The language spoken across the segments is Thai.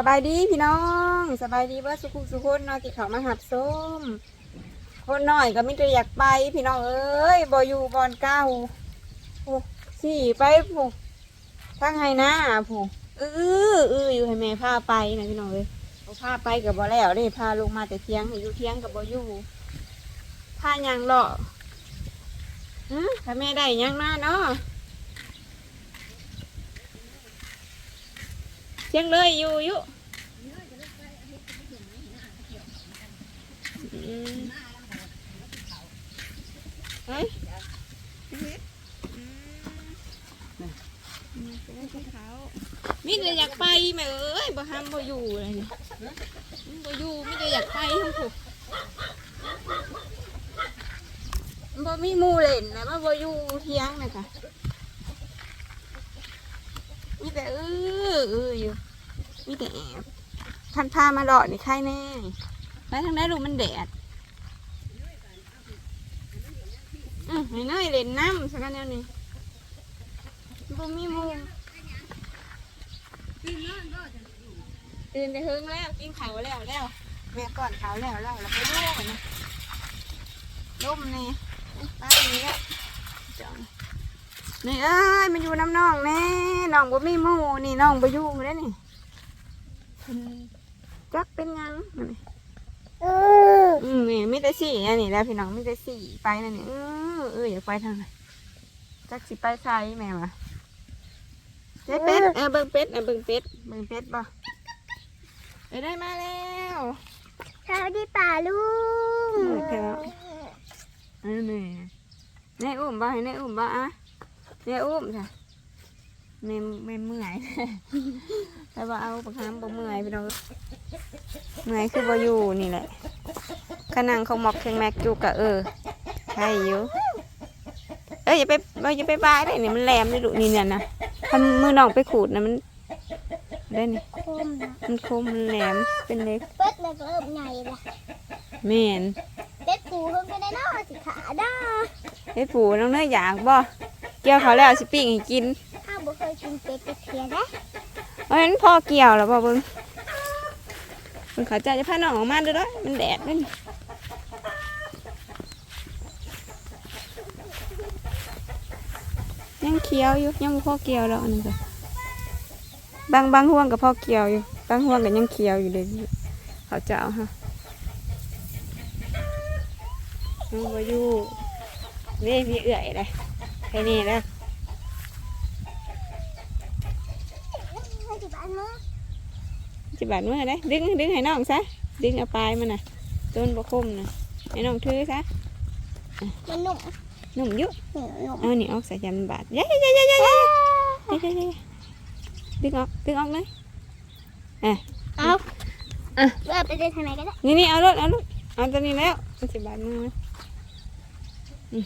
สบายดีพี่น้องสบายดีเบิร์สุขุสุคนนาะที่เขามาหับส้มคนหน่อยก็ไม่ได้อยากไป พี่น้องเอ้ยบอยู่บอนเก้าโอ้สี่ไปผูทั้งไฮหน้าผู้เออเอออยู่ให้แม่พาไปนะพี่น้องเอ้ยพาไปกับ่แล้วได้พาลงมาแต่เที่ยงให้อยู่เที่ยงกับ่อยู่พายังหรอฮะถ้าแม่ได้ยังมาเนาะ เชี ยงเลยอยู่อยู่มเฮ้ยมิจะอยากไปแม่เอ้ยบ่ห้ามบ่อยู่อะไรเนี่ยบ่อยู่มิจะอยากไปทั้งผูกบ่มีมูเล่นนะบ่อยู่เที่ยงนะคะ มีแต่เออเอออยู่มีแต่แอบท่านพามาหลอดนี่ใครแน่ไปทางไหนลูกมันแดดอืมให้น้อยเล่นน้ำสักกันแนวนี้บ่มีมุมตื่นแต่เฮิงแล้วกินข้าวแล้วแล้วแม่ก่อนข้าวแล้วแล้วแล้วไปลูกนะล่มนี่ไปนี่แล้วจัง นี่เอ้ยมันอยู่น้ำน้องแน่น้องบ่มีหมูนี่น้องบ่อยู่แล้วนี่จักเป็นหยังนั่นนี่เอออืมนี่มีแต่สี่อันนี้แหล้วพี่น้องมีแต่สี่ไปนั่นนี่เออเอออยากไปทางไหนจักสิไปไสแม่วะเจ๊เป็ดเออเบิ่งเป็ดเออเบิ่งเป็ดเบิ่งเป็ดบ่เออได้มาแล้วสวัสดีป่าลุงโอเคแล้วเออนี่แน่อุ้มบ่ให้แน่อุ้มบ่อะ แน่อุ้มค่ะแม่แม่เมื่อยแต่ว่าเอาปากคำบ่เมื่อยพี่น้องเมื่อยคือบ่อยู่นี่แหละขนังเขาหมอกแข็งแม็กจูกะเออใช่อยู่เอ้ยอย่าไปเอ้ยอย่าไปบายได้นี่มันแหลมเลยลูกนี่เนี่ยนะทำมือน้องไปขูดนะมันได้นี่คมนะมันคมมันแหลมเป็นเล็กเป็ดเลยก็เอิบใหญ่ละแม่นเป็ดปูเพิ่งก็ได้เนอสิขาด้าเฮ็ดผูน้องเนยอยากบ่ เกี่ยวเขาแล้วสิปิ้งให้กินข้าวบ่เคยกินเป็ดจะเทียนะเพราะฉะนั้นพ่อเกี่ยวแล้วบ่เบิ่งเบิ่งเขาจะจะพาน้องออกมาเด้อเด้อมันแดดเด้อนี่ยังเคี้ยวอยู่ยังพ่อเกี่ยวแล้วอันนี้ก็บางบางห่วงกับพ่อเกี่ยวอยู่บางห่วงก็ยังเคี้ยวอยู่เลยเขาจะเอาฮะยังบ่อยู่นี่พี่เอื่อยเลย ไอ้นี่นะจิบาดมืออธิบายมือได้ดึงดึงให้น้องซะดึงเอาปลายมันน่ะต้นประคมน่ะให้น้องถือซะมันนุ่มนุ่มเยอะเอานี่ออกใส่ยันบาดยัยยัยยัยยัยดึงออกดึงออกเลยอะเอาอะไปเดินทางไหนก็ได้นี่นี่เอารถเอารถเอาตัวนี้แล้วมันจิบาดมืออืม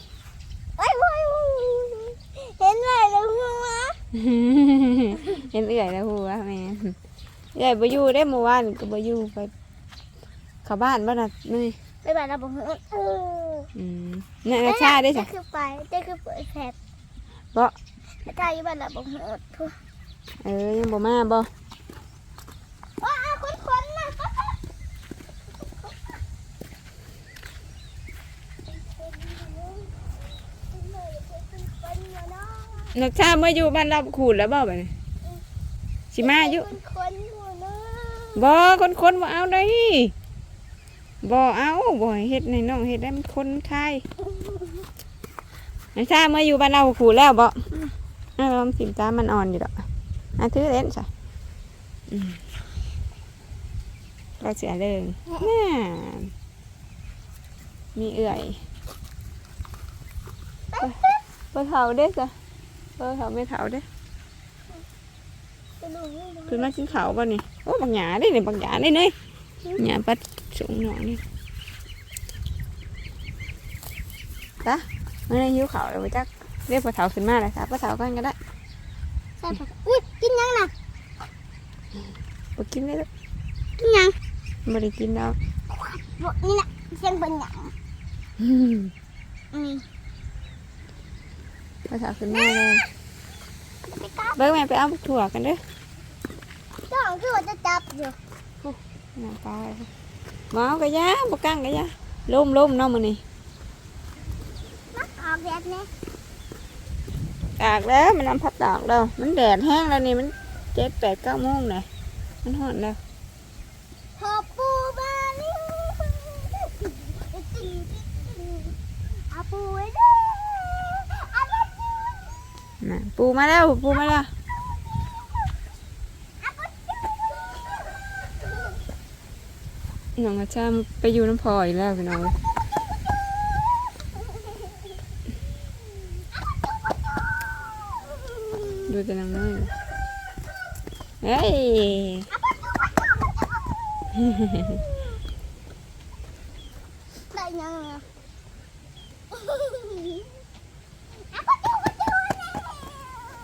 เห็นเอื่อยแล้วหัวแม่เอื่อยบ่อยู่ได้เมื่อวานก็บ่อยู่ไปเข้าบ้านบ้านน่ะนี่ไปบ้านเราบอกเออเอออืมนี่นาชาได้จ้ะเจ๊คือไปเจ๊คือเปิดแผลบ่อาจารย์อยู่บ้านเราบอกเออทุกเออยังบ่มาบ่ นกชาเมื่ออยู่บ้านเราขูดแล้วบ่ไปสิมาอยู่คนหันบ่คนคนบ่เอาได้บ่เอาบ่เฮ็ดในน้องเฮ็ดได้มันคนไทยนกชาเมื่ออยู่บ้านเราขูดแล้วบ่อ้าวลองสิมตามันอ่อนอยู่ดอกอะถือเล่นซะก็เสียเลยน่ามีเอื่อยไปเขาได้จ้ะ Ơ họ mới thảo đấy. Tôi nói chính khảo vào nè Ô bằng nhà đấy này bằng nhà đấy nè Nhà bắt xuống nhỏ đi, Đó Nó này hiếu khảo rồi chắc Nếu bà thảo xin ma là sao bà thảo con ăn cái đấy. Sao bà Ui chín nhắn nè Bà kiếm đấy đó. Chín nhắn Bà đi chín đâu Bộ như nè Xem bà nhắn Ừ. นี่น่ะเสียงเป็นหยังอืมปลาเถาขึ้นมาเลยไปกลับเบิ้งแม่ไปเอาถั่วกันเด้อต้องคือว่าจะจับเดี๋ยวน้ำปลาหมาวกะยาบกังกะยาล่มล่มๆเนาะมื้อนี้มาออกแบบนี้ตากแล้วมันน้ำพัดตากแล้ว มันแดดแห้งแล้วนี่มันเจ็ดแปดเก้าโมงเลยมันหอนแล้ว พอปูมานี่เอาปูไว้ด้วยเอาไปปู น่ะ ปูมาแล้ว ปูมาแล้ว น้องกระชามไปอยู่น้ำพออีกแล้วพี่น้องดูแต่นางน้อยเฮ้ย ได้ยังอะ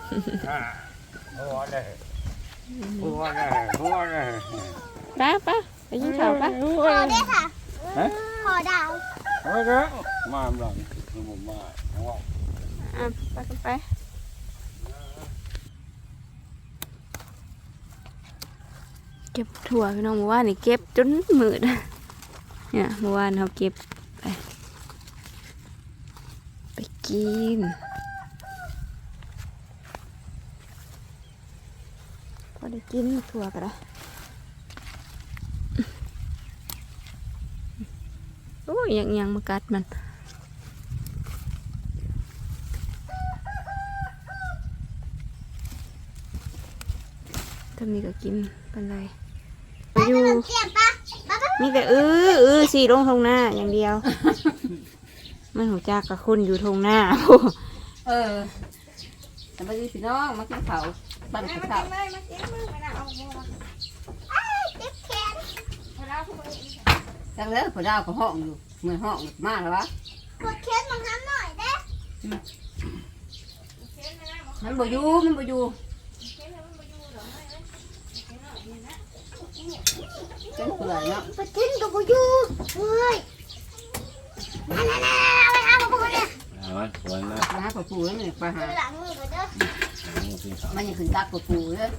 หัวเลยหัวเลยหัวเลยป้าป้าไปยิงข่าวป้าขอได้ค่ะขอดาว หัวเลยมาหลังผมมาหัว อะไปกันไปเก็บถั่วพี่น้องเมื่อวานนี่เก็บจนมืด เนี่ยเมื่อวานเขาเก็บไปไปกินพอได้ กินถั่วกันละโอ้ยยังยังมากัดมันถ้ามีก็กินเป็นไรไปอยู่เก็บปะปะปะมีแต่เออเออสีลงทงหน้าอย่างเดียว มันหัวจักกับคุณอยู่ทงหน้า เออแต่มาดีพี่น้องมากินข้าวปั่นข้า วเช้าเก็บแขนจังเลยพอดาวก็ห้องอยู่เหมือนห้องมากแล้ววะกดแขนมาทำหน่อยเด้มันบ่อยู่มันบ่อยู่เป็นเปื่อยเนาะไปกินกับปูยูเฮ้ยนั่นนั่นนั่นไปหาปูเนี่ยหัวหัวนะมาหาปลาปูแล้วนี่ยไปหา หลังนี่ก็เด้อ มันยังขึ้นตักปลาปูเลย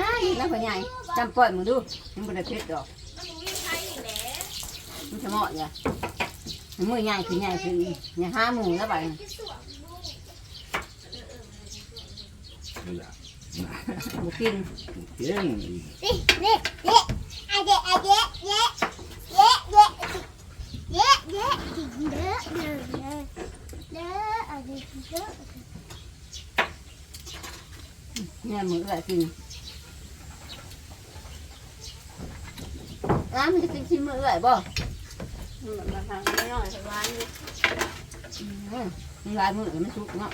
อ้ายแล้วพ่อใหญ่จำปล่อยมึงดูมันบ่ได้เผ็ดดอกมันจะเหมาะเนี่ยมันมือใหญ่คือใหญ่คือใหญ่ห้าหมูแล้วไปบ่กินเพี้ยนนี่นี่เย้ไอเย้ไอเย้เย้เย้เย้เย้เย้กินเด้อเด้อเด้อเด้อไอเย้กินเด้อ เนี่ยมือเอื้อยกินอ้ามันจะกินชิมมือเอื้อยบ่มันมาทางนี้หน่อยสบายนี่อืมมันลายมือมันสุกเนาะ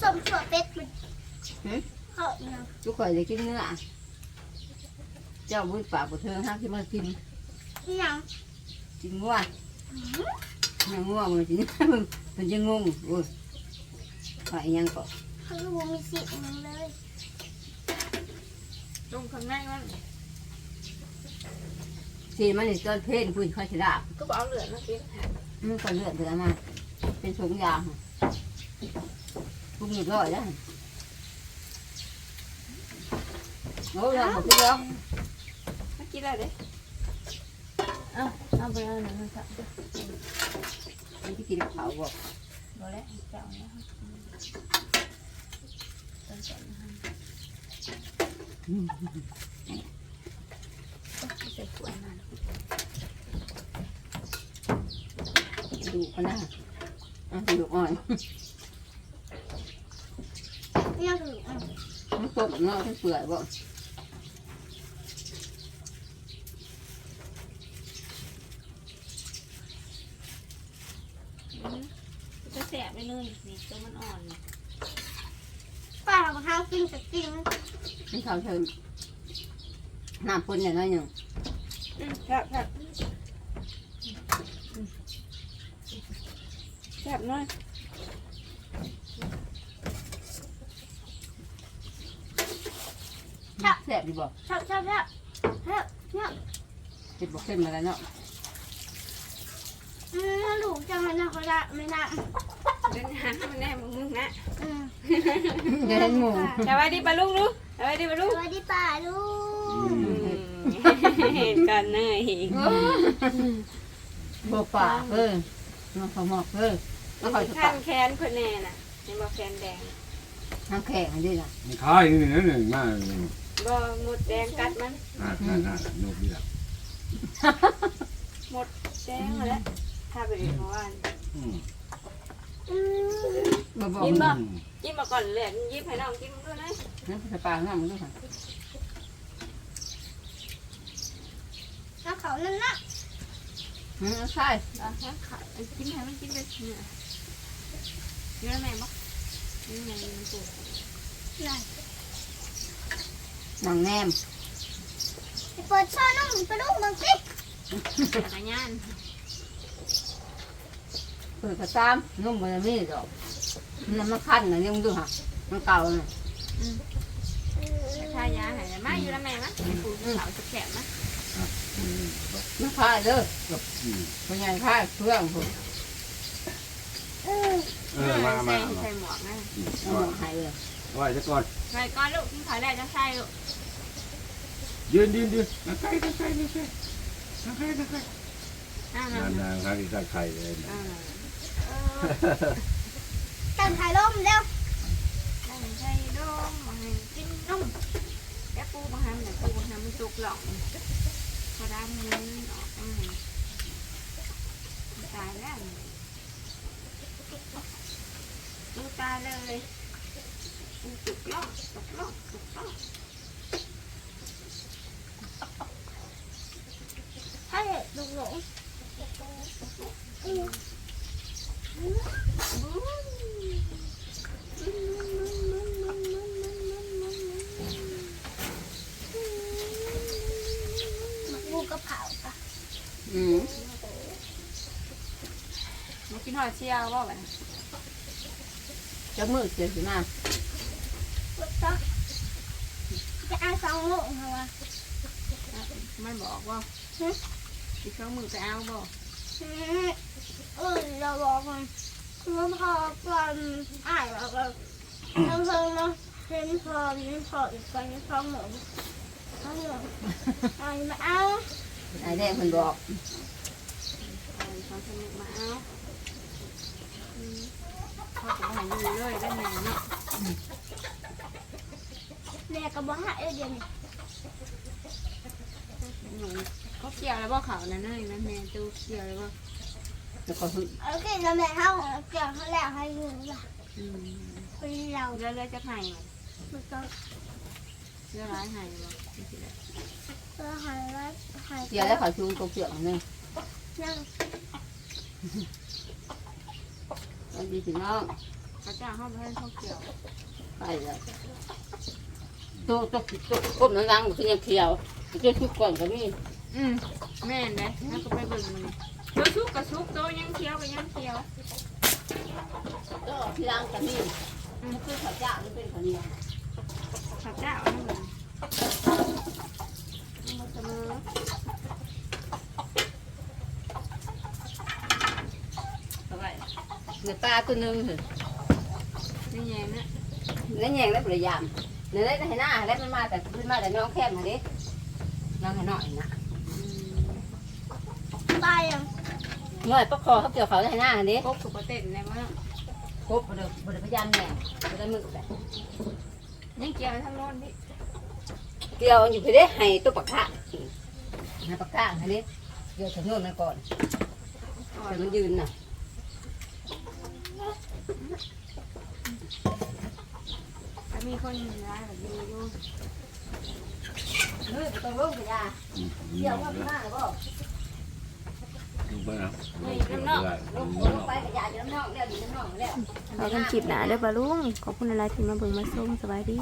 สมถั่วเป็ดมันเขาเนาะทุกคนจะกินเนื้อเจ้าบุญปากบุเทิงห้าที่มากินยังกินงัวยังงัวมันกินมันมันจะงงโอ้ย หอยยังก็เขาดูมีสิทธิ์นึงเลยลงข้างในมันสีมันนี่ต้นเพลนคุยค่อยฉลาบก็บอกเอาเหลือนะกินมันก็เลือดเดือมา เป็นถุงยางทุกหนึ่งร้อยแล้วโอ้ยเราบอกพี่แล้วมากินอะไรเด้เอาเอาไปเอาหนึ่งนะครับมันที่กินเขาบอกบอแล้วเจ้าเนี่ยใส่ขว ดมันดูกันนะอะดูอ่อนยังถึงอะมันตกเนาะทั้งเปลือยบ่ จะแสบไป เลยนี่ตัวมันอ่อนป้าเราข้าวกินกับกินมันเขาเชิญน้ำปนอย่างน้อยหนึ่งครับครับแสบน้อยแซ่บดีบ่ชอบชอบชอบชอบชอบเจ็บบ่เข้มอะไรเนาะ อืมลูกจะมันน่าเขาละไม่น่า ไปเป็นหางมันแน่มึงมึงนะอืมเดี๋ยวเห็นหมูสวัสดีปลาลุงดูสวัสดีปลาสลุงวัสดีป่าลูกเห็นกันเนยบปากเอ้ยน้องขมอกเอ้ยน้องขอสขั้ปานแขนคนแน่น่ะเห็นบอกแขนแดงน้ำแข็งอันนี้น่ะมันคายนี่นี่นี่มานี่บ่หมดแดงกัดมันอ่าน่าน่าโนกนี่ละหมดแดงมาแล้วถ้าไปเรียนเมื่อวานอืม อืมมาบอกยิ้มบ่อืมยิ้มมาก่อนเลยยิ้มให้น้องกินด้วยนะน้ำสปาน้ำมันด้วยค่ะเอาเขานั่นนะอืมใช่อะฮะค่ะกินให้มันกินไปเนี่ยเยอะแม่บอกนี่ไงมันปวดนั่นนางแนมไปเปิดช่อน้องไปลูกมึงสิจักรยาน เปิดกระซ้ำนุ่มมันไม่ดอกมันมันคันนะนี่มึงดูฮะมันเก่าน่ะทายาให้มาอยู่แล้วแม่มะปูเขาจะแข็งมะมันคายเด้อกับอืมเป็นไงคายเพื่อนผมอืมเออมามาใส่มาใส่หมวกนะอืมเอาหมดหายเลยไว้ซะก่อนใส่ก้อนลูกกินขายได้จะใส่ลูกยืนยืนยืนนั่งใกล้นั่งใกล้นั่งใกล้นั่งใกล้นั่งใกล้อ่านั่นนั่งใกล้ใกล้ใครเลยอ่าจังถ่ายลมเร็วใส่ดมมาให้กินนมแกปูมาให้มันปูมาให้มันจุกหลงพอได้มือออกอืมตายแล้วดูตายเลยจุกหลงจุกหลงจุกหลงให้ลูกหลงอืมมัก cần thầy lôm đâu cần thầy lôm mà hành kinh nung các cô mà hàng là cô nằm chuột lộn và đang muốn tài đó chú ta lời chuột lộn chuột lộn chuột lộn hay đụng lộn บูกระเพราค่ะอืมมากินหอยเชียวว่าแบบจะมือเสียสิมาลูกจ๊ะจะเอาสองลูกเหรอวะมันบอกว่าสิเขามือไปเอาบอกอืม เออเราบอกมันคือพอก่อนอ่านแล้วก็เราเพิ่งเนาะเห็นพอมีพออีกคนพอหมูพอหมูเอามาเอาไอ้แดงคนบอกเขาสนุกมาเอาเขาจะมาอยู่เลยได้ไงเนาะแม่ก็บอกให้เอเดียนี้หนูเขาเกี่ยวแล้วบ่เขานั่นเลยแม่แม่ตูเกี่ยวแล้วบ่ แล้วก็หึโอเคแล้วแม่เข้าเกี่ยวเขาแล้วให้เงินว่ะอืมเป็นเราเรื่อยๆจะให้ไม่ต้องเรื่อยร้ายให้บ่เออหายแล้วหายเกี่ยวแล้วเขาชูตัวเกี่ยวนึงนั่งวันดีพี่น้องเขาจ้างเขาไปให้เขาเกี่ยวไปเลยตัวตัวตัวก้มนั่งๆคือยังเขียวตัวชุกก่อนก็มีอืมแม่นเลยแล้วก็ไปเบิ่งมัน ตัวชุกกับชุกตัวยังเคี้ยวกับยังเคี้ยวตัวที่ล้างก็มีมันคือข้าวเจ้ามันเป็นข้าวเหนียวข้าวเจ้านั่นเองมาเสมอเข้าไปเนื้อปลาตัวหนึงเหรอนี่ไงนะเนื้อแยงแล้วประยามเนื้อได้ให้หน้าแล้วมันมาแต่มันมาแต่น้องแคบมาดิน้องให้น้อยนะ ตายยัง น้อยประคอเขาเกี่ยวเขาให้หน้าดิพบสุกเต้นเลยมั้งครบบ่ได้บ่ได้พยายามแหน่บ่ได้มือแต่ยังเกี่ยวทั้งโน้นดิเกี่ยวอยู่พี่เด้ให้ตัวปากกาให้ปากกาให้ดิเกี่ยวถึงโน่นมาก่อนแต่มันยืนน่ะถ้ามีคนร้ายแบบนี้อยู่เฮ้ยบ่ต้องลงไปยาอืมเกี่ยวว่ามาแล้วบ่ลง ไปนะนี่น้ำนอกลงลงไปกับยาอยู่น้ำนองแล้วอยู่น้ำนองแล้ว เรากันคลิปหนาเด้อปลาลุงขอบคุณอะไรที่มาเบิ่งมาส้มสบายดี